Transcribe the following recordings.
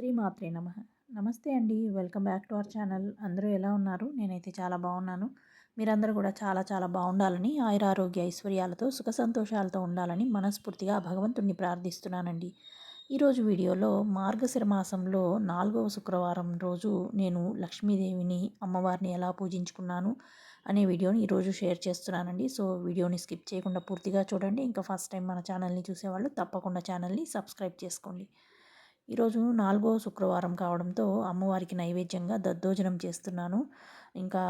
శ్రీమాత్రే నమ. నమస్తే అండి welcome back to our channel. అందరూ ఎలా ఉన్నారు? నేనైతే చాలా బాగున్నాను. మీరందరూ కూడా చాలా చాలా బాగుండాలని ఆయురారోగ్య ఐశ్వర్యాలతో సుఖ సంతోషాలతో ఉండాలని మనస్ఫూర్తిగా భగవంతుణ్ణి ప్రార్థిస్తున్నానండి. ఈరోజు వీడియోలో మార్గశిర మాసంలో నాలుగవ శుక్రవారం రోజు నేను లక్ష్మీదేవిని అమ్మవారిని ఎలా పూజించుకున్నాను అనే వీడియోని ఈరోజు షేర్ చేస్తున్నానండి. సో వీడియోని స్కిప్ చేయకుండా పూర్తిగా చూడండి. ఇంకా ఫస్ట్ టైం మన ఛానల్ని చూసేవాళ్ళు తప్పకుండా ఛానల్ని సబ్స్క్రైబ్ చేసుకోండి. ఈరోజు నాలుగో శుక్రవారం కావడంతో అమ్మవారికి నైవేద్యంగా దద్దోజనం చేస్తున్నాను. ఇంకా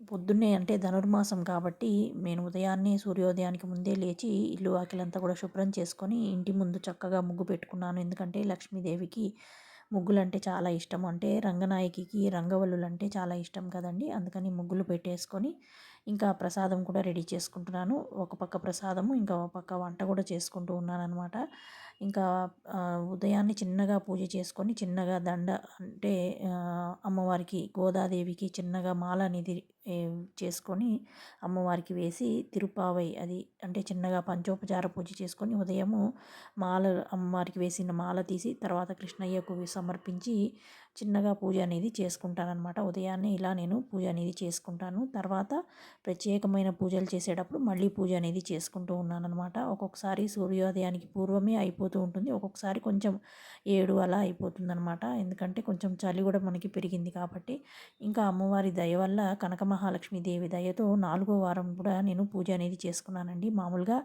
పొద్దున్నే అంటే ధనుర్మాసం కాబట్టి నేను ఉదయాన్నే సూర్యోదయానికి ముందే లేచి ఇల్లు వాకిలంతా కూడా శుభ్రం చేసుకొని ఇంటి ముందు చక్కగా ముగ్గు పెట్టుకున్నాను. ఎందుకంటే లక్ష్మీదేవికి ముగ్గులంటే చాలా ఇష్టం. అంటే రంగనాయకికి రంగవల్లులు అంటే చాలా ఇష్టం కదండి. అందుకని ముగ్గులు పెట్టేసుకొని ఇంకా ప్రసాదం కూడా రెడీ చేసుకుంటున్నాను. ఒక పక్క ప్రసాదము ఇంకా ఒక పక్క వంట కూడా చేసుకుంటూ ఉన్నాను అనమాట ఇంకా ఉదయాన్నే చిన్నగా పూజ చేసుకొని చిన్నగా దండ అంటే అమ్మవారికి గోదాదేవికి చిన్నగా మాల అనేది చేసుకొని అమ్మవారికి వేసి తిరుపావై అది అంటే చిన్నగా పంచోపచార పూజ చేసుకొని ఉదయము మాల అమ్మవారికి వేసిన మాల తీసి తర్వాత కృష్ణయ్యకు సమర్పించి చిన్నగా పూజ అనేది చేసుకుంటానన్నమాట. ఉదయాన్నే ఇలా నేను పూజ అనేది చేసుకుంటాను. తర్వాత ప్రత్యేకమైన పూజలు చేసేటప్పుడు మళ్ళీ పూజ అనేది చేసుకుంటూ ఉన్నానమాట ఒక్కొక్కసారి సూర్యోదయానికి పూర్వమే అయిపోతూ ఉంటుంది. ఒక్కొక్కసారి కొంచెం ఏడు అలా అయిపోతుందనమాట ఎందుకంటే కొంచెం చలి కూడా మనకి పెరిగింది కాబట్టి. ఇంకా అమ్మవారి దయ వల్ల కనక మహాలక్ష్మీదేవి దయతో నాలుగో వారం కూడా నేను పూజ అనేది చేసుకున్నానండి. మామూలుగా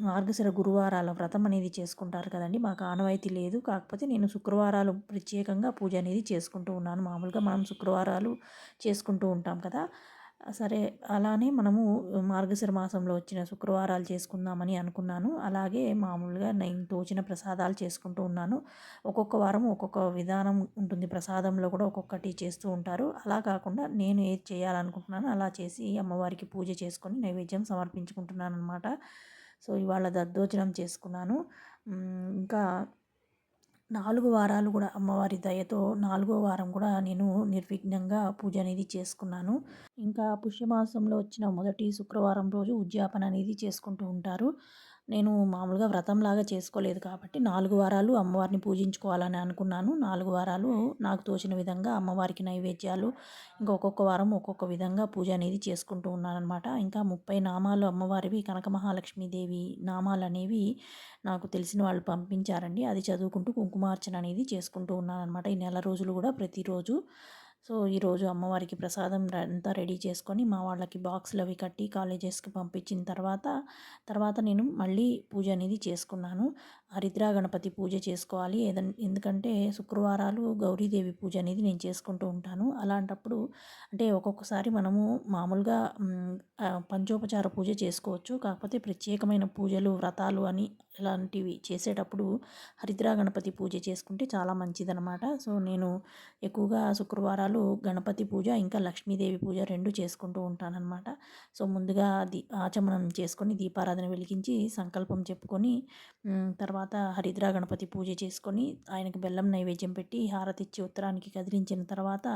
మార్గశిర గురువారాల వ్రతం అనేది చేసుకుంటారు కదండి. మాకు ఆనవాయితీ లేదు. కాకపోతే నేను శుక్రవారాలు ప్రత్యేకంగా పూజ అనేది చేసుకుంటూ ఉన్నాను. మామూలుగా మనం శుక్రవారాలు చేసుకుంటూ ఉంటాం కదా. సరే అలానే మనము మార్గశిర మాసంలో వచ్చిన శుక్రవారాలు చేసుకుందామని అనుకున్నాను. అలాగే మామూలుగా నేను తోచిన ప్రసాదాలు చేసుకుంటూ ఉన్నాను. ఒక్కొక్క వారం ఒక్కొక్క విధానం ఉంటుంది. ప్రసాదంలో కూడా ఒక్కొక్కటి చేస్తూ ఉంటారు. అలా కాకుండా నేను ఏది చేయాలనుకుంటున్నాను అలా చేసి అమ్మవారికి పూజ చేసుకొని నైవేద్యం సమర్పించుకుంటున్నాను అనమాట సో ఇవాళ దద్దోజనం చేసుకున్నాను. ఇంకా నాలుగు వారాలు కూడా అమ్మవారి దయతో నాలుగో వారం కూడా నేను నిర్విఘ్నంగా పూజ అనేది చేసుకున్నాను. ఇంకా పుష్యమాసంలో వచ్చిన మొదటి శుక్రవారం రోజు ఉద్యాపన అనేది చేసుకుంటూ ఉంటారు. నేను మామూలుగా వ్రతంలాగా చేసుకోలేదు కాబట్టి నాలుగు వారాలు అమ్మవారిని పూజించుకోవాలని అనుకున్నాను. నాలుగు వారాలు నాకు తోచిన విధంగా అమ్మవారికి నైవేద్యాలు ఇంకా ఒక్కొక్క వారం ఒక్కొక్క విధంగా పూజ అనేది చేసుకుంటూ ఉన్నానమాట ఇంకా ముప్పై నామాలు అమ్మవారివి కనక మహాలక్ష్మీదేవి నామాలు అనేవి నాకు తెలిసిన వాళ్ళు పంపించారండి. అది చదువుకుంటూ కుంకుమార్చన అనేది చేసుకుంటూ ఉన్నానమాట ఈ నెల రోజులు కూడా ప్రతిరోజు సో ఈరోజు అమ్మవారికి ప్రసాదం అంతా రెడీ చేసుకొని మా వాళ్ళకి బాక్సులు అవి కట్టి కాలేజెస్కి పంపించిన తర్వాత తర్వాత నేను మళ్ళీ పూజ అనేది చేసుకున్నాను. హరిద్రా గణపతి పూజ చేసుకోవాలి. ఏదన్ ఎందుకంటే శుక్రవారాలు గౌరీదేవి పూజ అనేది నేను చేసుకుంటూ ఉంటాను. అలాంటప్పుడు అంటే ఒక్కొక్కసారి మనము మామూలుగా పంచోపచార పూజ చేసుకోవచ్చు. కాకపోతే ప్రత్యేకమైన పూజలు వ్రతాలు అని ఇలాంటివి చేసేటప్పుడు హరిద్రా గణపతి పూజ చేసుకుంటే చాలా మంచిదనమాట సో నేను ఎక్కువగా శుక్రవారాలు గణపతి పూజ ఇంకా లక్ష్మీదేవి పూజ రెండు చేసుకుంటూ ఉంటానన్నమాట. సో ముందుగా దీ ఆచమనం చేసుకొని దీపారాధన వెలిగించి సంకల్పం చెప్పుకొని తర్వాత తర్వాత హరిద్రా గణపతి పూజ చేసుకొని ఆయనకు బెల్లం నైవేద్యం పెట్టి హారతిచ్చి ఉత్తరానికి కదిలించిన తర్వాత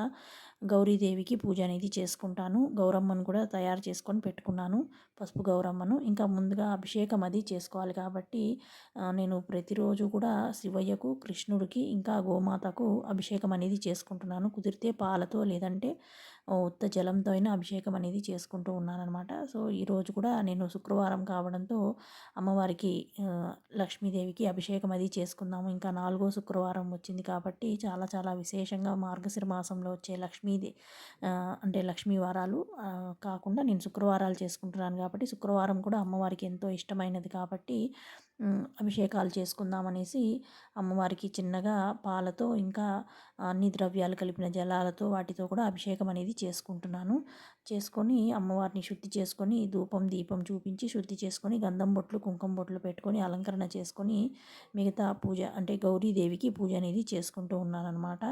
గౌరీదేవికి పూజ అనేది చేసుకుంటాను. గౌరమ్మను కూడా తయారు చేసుకొని పెట్టుకున్నాను పసుపు గౌరమ్మను. ఇంకా ముందుగా అభిషేకం అది చేసుకోవాలి కాబట్టి నేను ప్రతిరోజు కూడా శివయ్యకు కృష్ణుడికి ఇంకా గోమాతకు అభిషేకం అనేది చేసుకుంటున్నాను. కుదిరితే పాలతో లేదంటే ఉత్త జలంతో అయినా అభిషేకం అనేది చేసుకుంటూ ఉన్నానమాట సో ఈరోజు కూడా నేను శుక్రవారం కావడంతో అమ్మవారికి లక్ష్మీదేవికి అభిషేకం అది చేసుకుందాము. ఇంకా నాలుగో శుక్రవారం వచ్చింది కాబట్టి చాలా చాలా విశేషంగా మార్గశిర మాసంలో వచ్చే లక్ష్మీది అంటే లక్ష్మీ వారాలు కాకుండా నేను శుక్రవారాలు చేసుకుంటున్నాను కాబట్టి శుక్రవారం కూడా అమ్మవారికి ఎంతో ఇష్టమైనది కాబట్టి అభిషేకాలు చేసుకుందామనేసి అమ్మవారికి చిన్నగా పాలతో ఇంకా అన్ని ద్రవ్యాలు కలిపిన జలాలతో వాటితో కూడా అభిషేకం అనేది చేసుకుంటున్నాను. చేసుకొని అమ్మవారిని శుద్ధి చేసుకొని ధూపం దీపం చూపించి శుద్ధి చేసుకొని గంధం బొట్లు కుంకుమ బొట్లు పెట్టుకొని అలంకరణ చేసుకొని మిగతా పూజ అంటే గౌరీదేవికి పూజ అనేది చేసుకుంటూ ఉన్నానన్నమాట.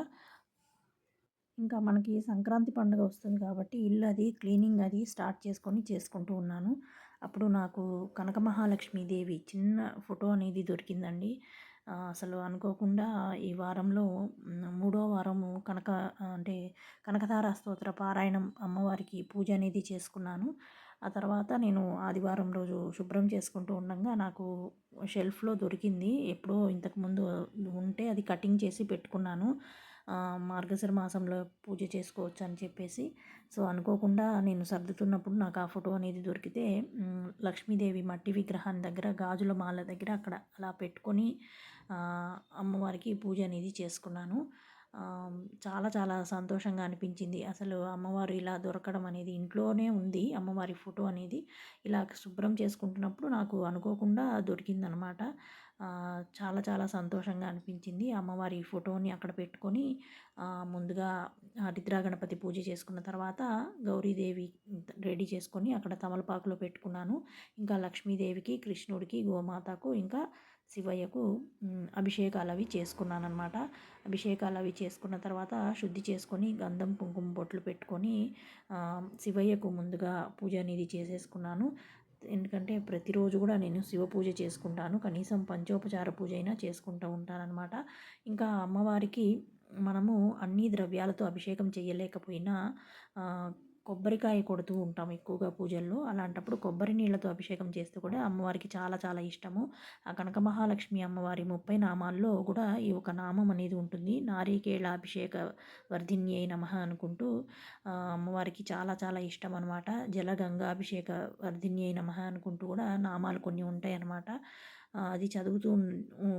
ఇంకా మనకి సంక్రాంతి పండుగ వస్తుంది కాబట్టి ఇల్లు అది క్లీనింగ్ అది స్టార్ట్ చేసుకొని చేసుకుంటూ ఉన్నాను. అప్పుడు నాకు కనక మహాలక్ష్మీదేవి చిన్న ఫోటో అనేది దొరికిందండి. అసలు అనుకోకుండా ఈ వారంలో మూడో వారము కనక అంటే కనకతార స్తోత్ర పారాయణం అమ్మవారికి పూజ అనేది చేసుకున్నాను. ఆ తర్వాత నేను ఆదివారం రోజు శుభ్రం చేసుకుంటూ ఉండగా నాకు షెల్ఫ్లో దొరికింది. ఎప్పుడో ఇంతకుముందు ఉంటే అది కటింగ్ చేసి పెట్టుకున్నాను. మార్గశిర మాసంలో పూజ చేసుకోవచ్చు అని చెప్పేసి. సో అనుకోకుండా నేను సర్దుతున్నప్పుడు నాకు ఆ ఫోటో అనేది దొరికితే లక్ష్మీదేవి మట్టి విగ్రహాన్ని దగ్గర గాజుల మాల దగ్గర అక్కడ అలా పెట్టుకొని అమ్మవారికి పూజ అనేది చేసుకున్నాను. చాలా చాలా సంతోషంగా అనిపించింది. అసలు అమ్మవారు ఇలా దొరకడం అనేది ఇంట్లోనే ఉంది అమ్మవారి ఫోటో అనేది. ఇలా శుభ్రం చేసుకుంటున్నప్పుడు నాకు అనుకోకుండా దొరికిందనమాట. చాలా చాలా సంతోషంగా అనిపించింది. అమ్మవారి ఫోటోని అక్కడ పెట్టుకొని ముందుగా హరిద్రా గణపతి పూజ చేసుకున్న తర్వాత గౌరీదేవి రెడీ చేసుకొని అక్కడ తమలపాకులో పెట్టుకున్నాను. ఇంకా లక్ష్మీదేవికి కృష్ణుడికి గోమాతకు ఇంకా శివయ్యకు అభిషేకాలు అవి చేసుకున్నాను అనమాట అభిషేకాలు అవి చేసుకున్న తర్వాత శుద్ధి చేసుకొని గంధం కుంకుమ బొట్లు పెట్టుకొని శివయ్యకు ముందుగా పూజ అనేది చేసేసుకున్నాను. ఎందుకంటే ప్రతిరోజు కూడా నేను శివ పూజ చేసుకుంటాను. కనీసం పంచోపచార పూజ అయినా చేసుకుంటూ ఉంటానన్నమాట. ఇంకా అమ్మవారికి మనము అన్ని ద్రవ్యాలతో అభిషేకం చేయలేకపోయినా కొబ్బరికాయ కొడుతూ ఉంటాం ఎక్కువగా పూజల్లో. అలాంటప్పుడు కొబ్బరి నీళ్ళతో అభిషేకం చేస్తే కూడా అమ్మవారికి చాలా చాలా ఇష్టము. ఆ కనక మహాలక్ష్మి అమ్మవారి ముప్పై నామాల్లో కూడా ఈ ఒక నామం అనేది ఉంటుంది. నారీకేళ అభిషేక వర్ధిన్యై నమ అనుకుంటూ అమ్మవారికి చాలా చాలా ఇష్టం అనమాట జలగంగా అభిషేక వర్ధిన్యై నమ అనుకుంటూ కూడా నామాలు కొన్ని ఉంటాయి అన్నమాట అది చదువుతూ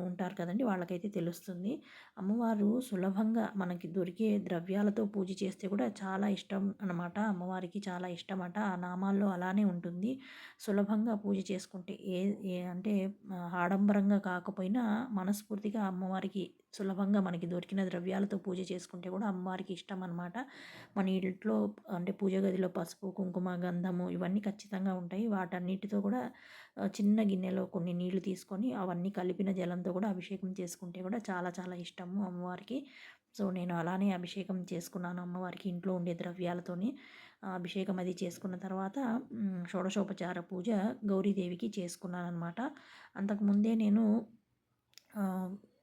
ఉంటారు కదండి వాళ్ళకైతే తెలుస్తుంది. అమ్మవారు సులభంగా మనకి దొరికే ద్రవ్యాలతో పూజ చేస్తే కూడా చాలా ఇష్టం అనమాట అమ్మవారికి చాలా ఇష్టం అట ఆ నామాల్లో అలానే ఉంటుంది. సులభంగా పూజ చేసుకుంటే ఏ ఏ అంటే ఆడంబరంగా కాకపోయినా మనస్ఫూర్తిగా అమ్మవారికి సులభంగా మనకి దొరికిన ద్రవ్యాలతో పూజ చేసుకుంటే కూడా అమ్మవారికి ఇష్టం అనమాట మన ఇంట్లో అంటే పూజ గదిలో పసుపు కుంకుమ గంధము ఇవన్నీ ఖచ్చితంగా ఉంటాయి. వాటన్నిటితో కూడా చిన్న గిన్నెలో కొన్ని నీళ్ళు తీసుకొని అవన్నీ కలిపిన జలంతో కూడా అభిషేకం చేసుకుంటే కూడా చాలా చాలా ఇష్టము అమ్మవారికి. సో నేను అలానే అభిషేకం చేసుకున్నాను అమ్మవారికి ఇంట్లో ఉండే ద్రవ్యాలతోని. అభిషేకం అది చేసుకున్న తర్వాత షోడశోపచార పూజ గౌరీదేవికి చేసుకున్నాను అనమాట అంతకుముందే నేను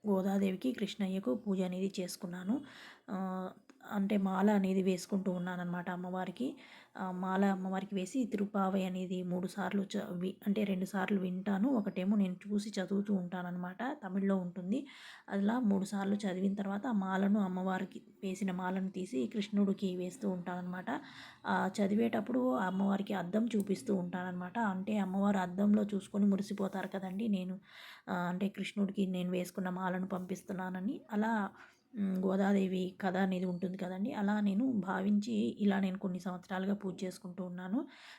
గోదాదేవికి కృష్ణయ్యకు పూజ అనేది చేసుకున్నాను. అంటే మాల అనేది వేసుకుంటూ ఉన్నాను అనమాట అమ్మవారికి. మాల అమ్మవారికి వేసి తిరుపావై అనేది మూడు సార్లు చ అంటే రెండు సార్లు వింటాను. ఒకటేమో నేను చూసి చదువుతూ ఉంటానన్నమాట. తమిళ్ళో ఉంటుంది. అలా మూడు సార్లు చదివిన తర్వాత ఆ మాలను అమ్మవారికి వేసిన మాలను తీసి కృష్ణుడికి వేస్తూ ఉంటానన్నమాట. చదివేటప్పుడు అమ్మవారికి అద్దం చూపిస్తూ ఉంటానన్నమాట. అంటే అమ్మవారు అద్దంలో చూసుకొని మురిసిపోతారు కదండి. నేను అంటే కృష్ణుడికి నేను వేసుకున్న మాలను పంపిస్తున్నానని. అలా గోదాదేవి కథ అనేది ఉంటుంది కదండి. అలా నేను భావించి ఇలా నేను కొన్ని సంవత్సరాలుగా పూజ చేసుకుంటూ ఉన్నాను.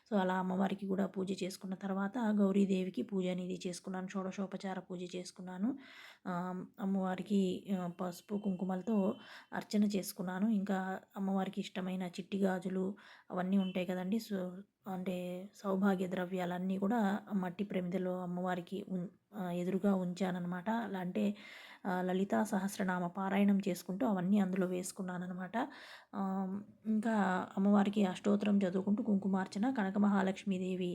సో అలా అమ్మవారికి కూడా పూజ చేసుకున్న తర్వాత గౌరీదేవికి పూజ అనేది చేసుకున్నాను. షోడశోపచార పూజ చేసుకున్నాను. అమ్మవారికి పసుపు కుంకుమలతో అర్చన చేసుకున్నాను. ఇంకా అమ్మవారికి ఇష్టమైన చిట్టి గాజులు అవన్నీ ఉంటాయి కదండి. సో అంటే సౌభాగ్య ద్రవ్యాలన్నీ కూడా మట్టి ప్రమిదలో అమ్మవారికి ఎదురుగా ఉంచానన్నమాట. అంటే లలితా సహస్రనామ పారాయణం చేసుకుంటూ అవన్నీ అందులో వేసుకున్నానమాట ఇంకా అమ్మవారికి అష్టోత్తరం చదువుకుంటూ కుంకుమార్చన కనక మహాలక్ష్మీదేవి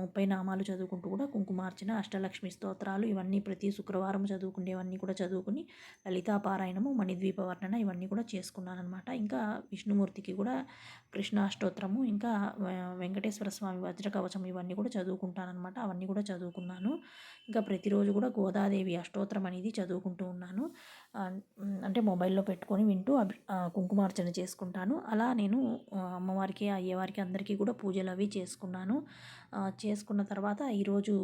ముప్పై నామాలు చదువుకుంటూ కూడా కుంకుమార్చన అష్టలక్ష్మి స్తోత్రాలు ఇవన్నీ ప్రతి శుక్రవారం చదువుకునేవన్నీ కూడా చదువుకుని లలితా పారాయణము మణిద్వీప వర్ణన ఇవన్నీ కూడా చేసుకున్నాను అనమాట ఇంకా విష్ణుమూర్తికి కూడా కృష్ణాష్టోత్తరము ఇంకా వెంకటేశ్వర స్వామి వజ్రకవచం ఇవన్నీ కూడా చదువుకుంటానమాట అవన్నీ కూడా చదువుకున్నాను. ఇంకా ప్రతిరోజు కూడా గోదాదేవి అష్టోత్తరం అనేది చదువుకుంటూ ఉన్నాను. అంటే మొబైల్లో పెట్టుకొని వింటూ అభి కుంకుమార్చన చేసుకుంటాను. అలా నేను అమ్మవారికి అయ్యవారికి అందరికీ కూడా పూజలు అవి చేసుకున్నాను. చేసుకున్న తర్వాత ఈరోజు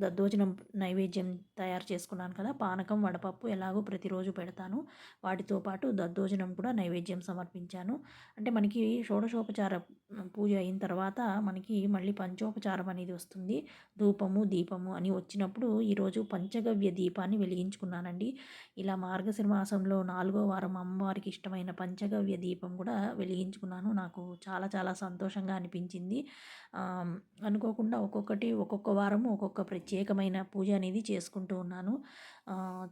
దద్దోజనం నైవేద్యం తయారు చేసుకున్నాను కదా పానకం వడపప్పు ఎలాగో ప్రతిరోజు పెడతాను. వాటితో పాటు దద్దోజనం కూడా నైవేద్యం సమర్పించాను. అంటే మనకి షోడశోపచార పూజ అయిన తర్వాత మనకి మళ్ళీ పంచోపచారం అనేది వస్తుంది. ధూపము దీపము అని వచ్చినప్పుడు ఈరోజు పంచగవ్య దీపాన్ని వెలిగించుకున్నానండి. ఇలా మార్గశిర మాసంలో నాలుగో వారం అమ్మవారికి ఇష్టమైన పంచగవ్య దీపం కూడా వెలిగించుకున్నాను. నాకు చాలా చాలా సంతోషంగా అనిపించింది. అనుకోకుండా ఒక్కొక్కటి ఒక్కొక్క వారము ఒక్కొక్క ప్రత్యేకమైన పూజ అనేది చేసుకుంటూ ఉన్నాను.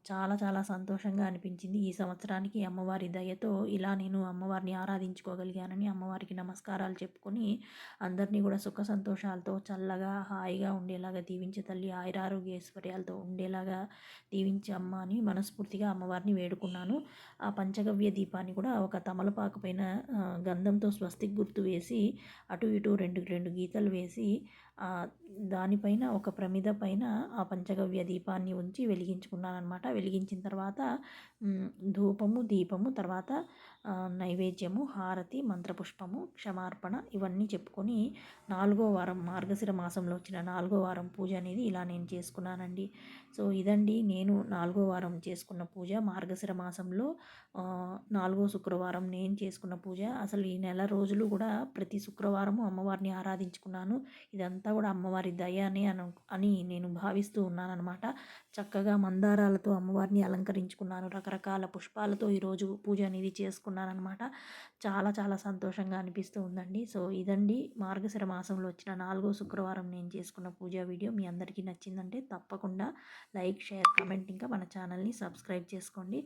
చాలా చాలా సంతోషంగా అనిపించింది. ఈ సంవత్సరానికి అమ్మవారి దయతో ఇలా నేను అమ్మవారిని ఆరాధించుకోగలిగానని అమ్మవారికి నమస్కారాలు చెప్పుకొని అందరినీ కూడా సుఖ సంతోషాలతో చల్లగా హాయిగా ఉండేలాగా దీవించే తల్లి ఆయురారోగ్య ఐశ్వర్యాలతో ఉండేలాగా దీవించి అమ్మ అని మనస్ఫూర్తిగా అమ్మవారిని వేడుకున్నాను. ఆ పంచగవ్య దీపాన్ని కూడా ఒక తమలపాకు పైన గంధంతో స్వస్తిక్ గుర్తు వేసి అటు ఇటు రెండు రెండు గీతలు వేసి దానిపైన ఒక ప్రమిద పైన ఆ పంచగవ్య దీపాన్ని ఉంచి వెలిగించుకున్నాను. అనమాట వెలిగించిన తర్వాత ధూపము దీపము తర్వాత నైవేద్యము హారతి మంత్రపుష్పము క్షమార్పణ ఇవన్నీ చెప్పుకొని నాలుగో వారం మార్గశిర మాసంలో వచ్చిన నాలుగో వారం పూజ అనేది ఇలా నేను చేసుకున్నానండి. సో ఇదండి నేను నాలుగో వారం చేసుకున్న పూజ. మార్గశిర మాసంలో నాలుగో శుక్రవారం నేను చేసుకున్న పూజ. అసలు ఈ నెల రోజులు కూడా ప్రతి శుక్రవారము అమ్మవారిని ఆరాధించుకున్నాను. ఇదంతా కూడా అమ్మవారి దయ అని అను అని నేను భావిస్తూ ఉన్నానన్నమాట. చక్కగా మందారాలతో అమ్మవారిని అలంకరించుకున్నాను. రకరకాల పుష్పాలతో ఈరోజు పూజ అనేది చేసుకున్నాను అనమాట చాలా చాలా సంతోషంగా అనిపిస్తూ ఉందండి. సో ఇదండి మార్గశిర మాసంలో వచ్చిన నాలుగో శుక్రవారం నేను చేసుకున్న పూజా వీడియో. మీ అందరికీ నచ్చిందంటే తప్పకుండా లైక్ షేర్ కమెంట్ ఇంకా మన ఛానల్ని సబ్స్క్రైబ్ చేసుకోండి.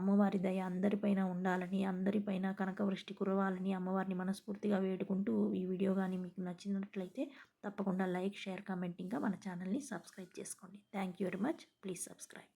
అమ్మవారి దయ అందరిపైన ఉండాలని అందరిపైన కనకవృష్టి కురవాలని అమ్మవారిని మనస్ఫూర్తిగా వేడుకుంటూ ఈ వీడియో కానీ మీకు నచ్చినట్లయితే తప్పకుండా లైక్ షేర్ కమెంట్ ఇంకా మన ఛానల్ని సబ్స్క్రైబ్ చేసుకోండి. Thank you very much. Please subscribe.